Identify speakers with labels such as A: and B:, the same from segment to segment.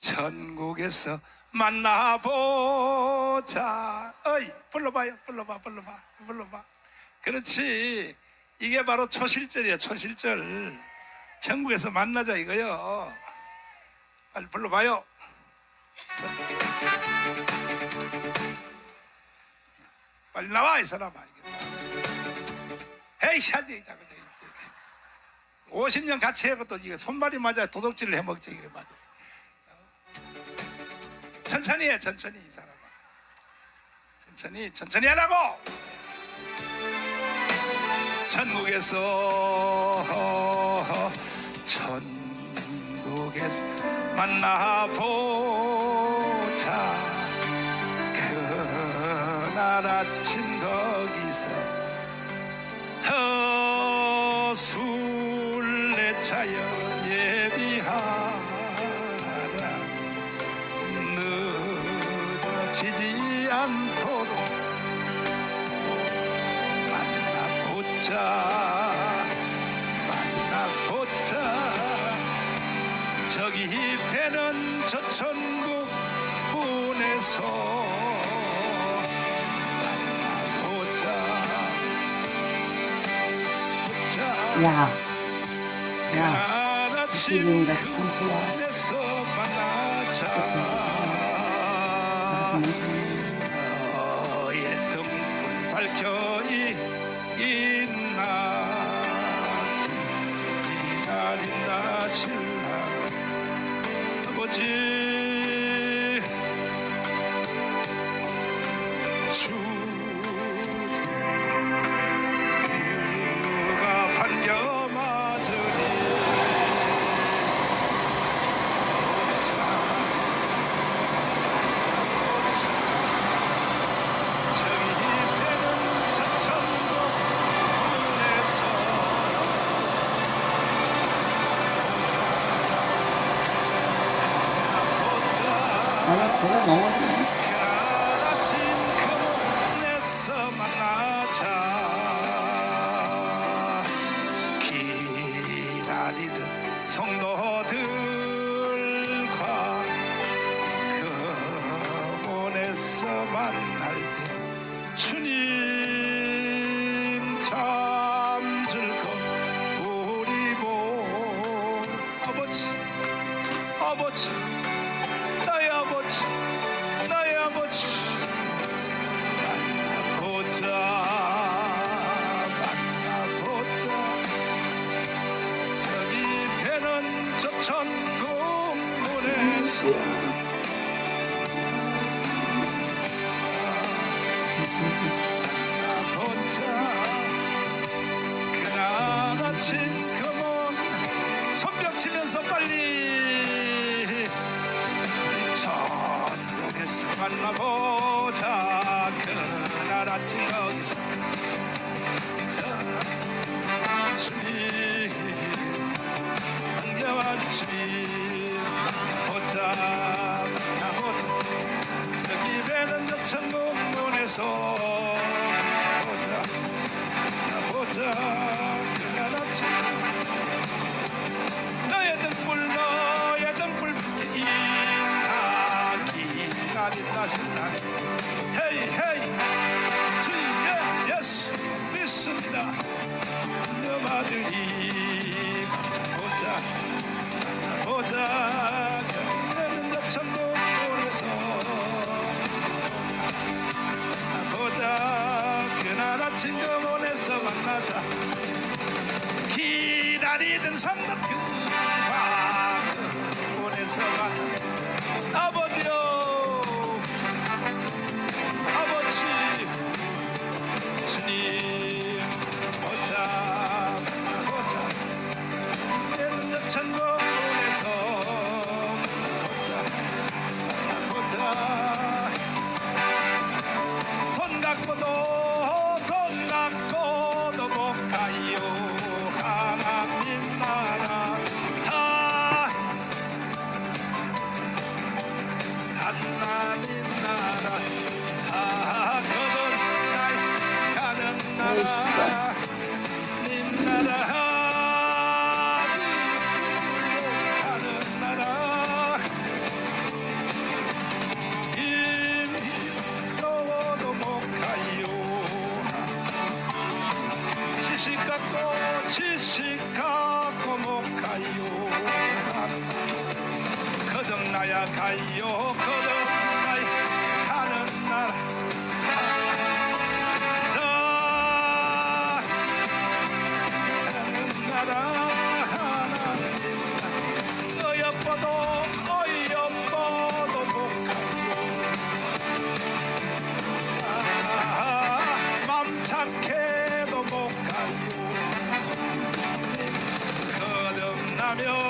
A: 천국에서 만나보자. 어이, 불러봐요. 불러봐, 불러봐, 불러봐. 그렇지. 이게 바로 초실절이야, 초실절. 천국에서 만나자 이거요. 빨리 불러봐요. 빨리 나와, 이 사람아. 헤이, 샤디, 자꾸. 50년 같이 해도 이게 손발이 맞아 도둑질을 해먹지 이게 말이야. 천천히 해 천천히 이 사람아. 천천히 천천히 하라고! 천국에서 천국에서 만나보자. 그날 아침 거기서 허술래차여 예 지지 않도록 만나보자 만나보자. 저기 배는 저 천국 문에서 만나보자. 보자
B: 야, 야, 지금인가 싶은데요.
A: 그에서 만나자 너의 등불 밝혀 있나? 기다린다 신랑 아버지
B: 아니, 그거 넘어지네.
A: 성도들 아버지 나의 아버지 나의 아버지. 만나보자 천국 문에서 만나보자. 그날 아침 그문 손뼉 치면서 빨리 보자 그날 아침 거기서 저 주님 황제와 주님 보자. 만나보자 저기 배는 저 천국 문에서 신나 헤이 헤이. 주여 예수 믿습니다. 너마들이 보자. 보자. 너는 너 천국에서. 보자. 그날 아침 금원에서 만나자. 기다리던 성도들 돈 갖고도 돈 갖고도 못 가요. 하나님 나라 지식 갖고 못 가요 거듭나야 가요 거듭나야 가는 나라 가는 나라 하나님 거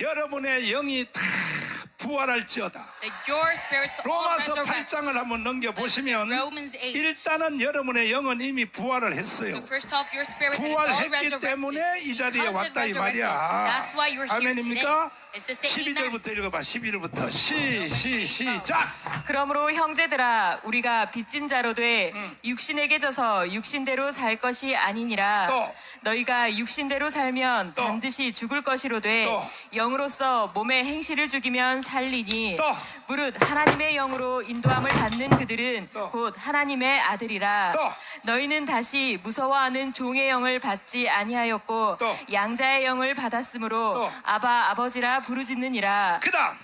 A: 여러분의 영이 다 부활할지어다
C: That your spirits all
A: 로마서
C: resurrect.
A: 8장을 한번 넘겨보시면
C: Romans 8.
A: 일단은 여러분의 영은 이미 부활을 했어요
C: So first off, your spirit that is all
A: 부활했기. 때문에 이 자리에 왔다 이. 말이야. 아멘입니까?
C: It's to say amen.
A: 12절부터 읽어봐 11절부터 시, 시, 시작
D: 그러므로 형제들아 우리가 빚진 자로 돼
A: 음.
D: 육신에게 져서 육신대로 살 것이 아니니라
A: 또.
D: 너희가 육신대로 살면
A: 또.
D: 반드시 죽을 것이로 돼
A: 또.
D: 영으로서 몸의 행실을 죽이면 살리니
A: 또.
D: 무릇 하나님의 영으로 인도함을 받는 그들은
A: 또.
D: 곧 하나님의 아들이라
A: 또.
D: 너희는 다시 무서워하는 종의 영을 받지 아니하였고
A: 또.
D: 양자의 영을 받았으므로
A: 또.
D: 아바 아버지라 부르짖느니라
A: 그 다음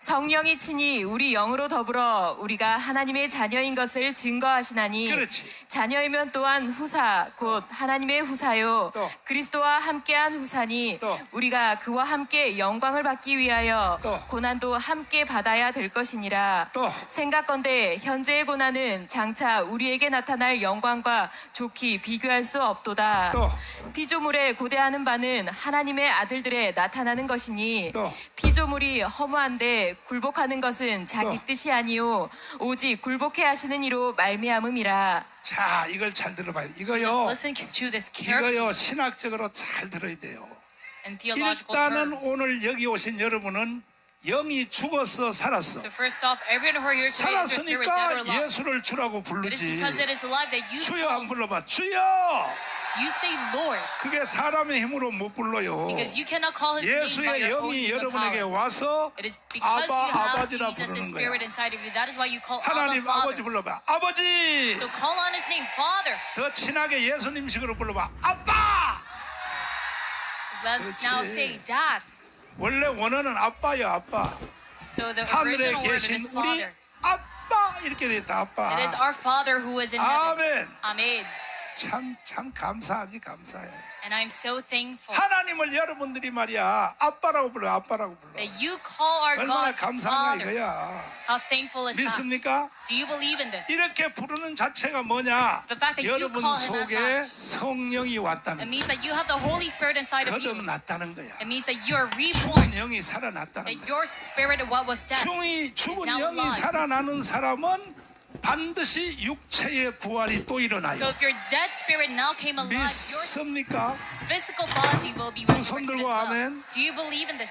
D: 성령이 친히 우리 영으로 더불어 우리가 하나님의 자녀인 것을 증거하시나니
A: 그렇지.
D: 자녀이면 또한 후사 곧 하나님의 후사요
A: 또.
D: 그리스도와 함께한 후사니
A: 또.
D: 우리가 그와 함께 영광을 받기 위하여
A: 또.
D: 고난도 함께 받아야 될 것이니라
A: 또.
D: 생각건대 현재의 고난은 장차 우리에게 나타날 영광과 좋게 비교할 수 없도다
A: 또.
D: 피조물에 고대하는 바는 하나님의 아들들에 나타나는 것이니
A: 또.
D: 피조물이 허무한데 굴복하는 것은 자기
A: 또.
D: 뜻이 아니요 오직 굴복해 하시는 이로 말미암음이라
A: 자 이걸 잘 들어봐야 돼 이거요
C: listen to this carefully
A: 이거요 신학적으로 잘 들어야 돼요
C: in theological
A: 일단은
C: terms.
A: 오늘 여기 오신 여러분은 영이 죽었어 살았어
C: So first off, everyone who are here today is your spirit dead or
A: 살았으니까
C: alive.
A: 예수를 주라고
C: It is
A: 부르지
C: because it is alive that you
A: 주여. 안 불러봐 주여
C: You say Lord
A: 그게 사람의 힘으로 못 불러요
C: because you cannot call His name by
A: 예수의
C: your own
A: 영이
C: human
A: 여러분에게
C: power.
A: 와서
C: It is because you
A: 아바
C: have
A: 아버지라
C: Jesus'
A: 부르는
C: spirit
A: 거야
C: inside of you. That is why you call Abba
A: 하나님 아버지
C: Father.
A: 불러봐 아버지
C: So call on His name, Father.
A: 더 친하게 예수님식으로 불러봐 아빠
C: So let's now
A: 그렇지.
C: say Dad.
A: 원래 원어는 아빠야 아빠
C: So the
A: 하늘에
C: original word
A: 계신
C: is
A: 우리
C: Father.
A: 아빠 이렇게 됐다 아빠
C: It is our Father who is in heaven.
A: 아멘
C: Amen.
A: 참 참 감사하지 감사해
C: And I'm so thankful
A: 하나님을 여러분들이 말이야 아빠라고 불러 아빠라고 불러
C: that you call our
A: 얼마나
C: God
A: 감사한가
C: Father.
A: 이거야
C: How thankful is that?
A: 믿습니까?
C: Do you believe in this?
A: 이렇게 부르는 자체가 뭐냐
C: the fact that you
A: 여러분
C: call him as
A: 속에
C: that.
A: 성령이
C: It
A: 왔다는
C: means that you have the Holy Spirit inside of you.
A: 거듭났다는 거야
C: It means that you are reborn.
A: 죽은 영이 살아났다는
C: That
A: 거야
C: your spirit, what was dead,
A: 죽이, 죽은
C: now
A: 영이
C: alive.
A: 살아나는 사람은 반드시 육체의 부활이 또
C: So
A: 일어나요
C: if your dead spirit now came alive, your
A: 믿습니까?
C: physical body will be
A: 손
C: resurrected as
A: 들고
C: well.
A: 아멘.
C: Do you believe in this?